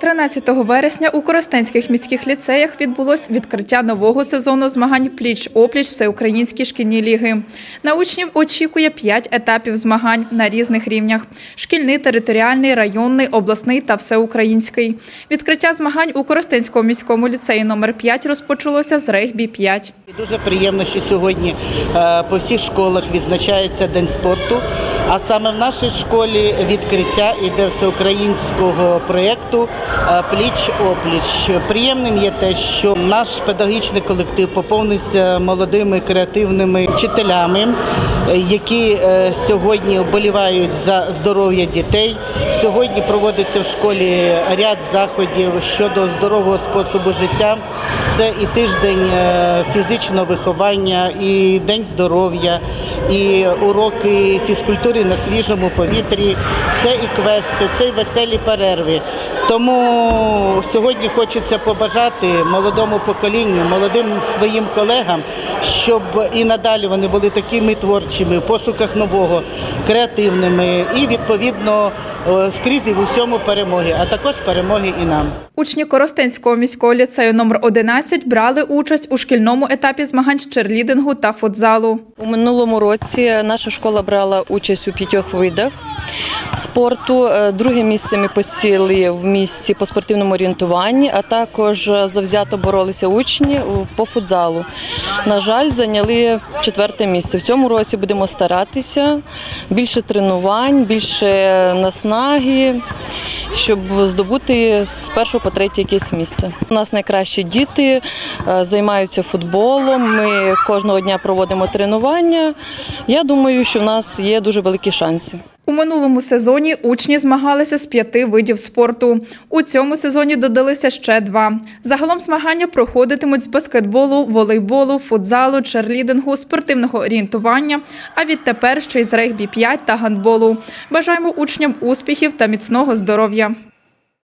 13 вересня у Коростенських міських ліцеях відбулось відкриття нового сезону змагань пліч-опліч всеукраїнські шкільні ліги. На учнів очікує 5 етапів змагань на різних рівнях: шкільний, територіальний, районний, обласний та всеукраїнський. Відкриття змагань у Коростенському міському ліцеї номер 5 розпочалося з регбі 5. І Дуже приємно, що сьогодні е, по всіх школах відзначається День спорту. А саме в нашій школі відкриття іде всеукраїнського проєкту е, Пліч опліч. Приємним є те, що наш педагогічний колектив поповнився молодими креативними вчителями, які е, сьогодні вболівають за здоров'я дітей. Сьогодні проводиться в школі ряд заходів щодо здорового способу життя. Це і тиждень е, фізичного виховання, і день здоров'я, і уроки фізкультури на свіжому повітрі, це і квести, це і веселі перерви. Тому сьогодні хочеться побажати молодому поколінню, молодим своїм колегам, щоб і надалі вони були такими творчими, в пошуках нового, креативними і відповідно скрізь і в усьому перемоги, а також перемоги і нам. Учні Коростенського міського ліцею номер 11 брали участь у шкільному етапі змагань з черлідингу та футзалу. У минулому році наша школа брала участь у п'ятьох видах спорту. Е, Друге місце ми посіли в місці по спортивному орієнтуванні, а також завзято боролися учні по футзалу. На жаль, зайняли четверте місце. В цьому році будемо старатися більше тренувань, більше наснаги. Щоб здобути з першого по третє якесь місце. У нас найкращі діти е, займаються футболом. Ми кожного дня проводимо тренування. Я думаю, що в нас є дуже великі шанси. У минулому сезоні учні змагалися з п'яти видів спорту. У цьому сезоні додалися ще два. Загалом змагання проходитимуть з баскетболу, волейболу, футзалу, черлідингу, спортивного орієнтування, а відтепер ще й з регбі 5 та гандболу. Бажаємо учням успіхів та міцного здоров'я.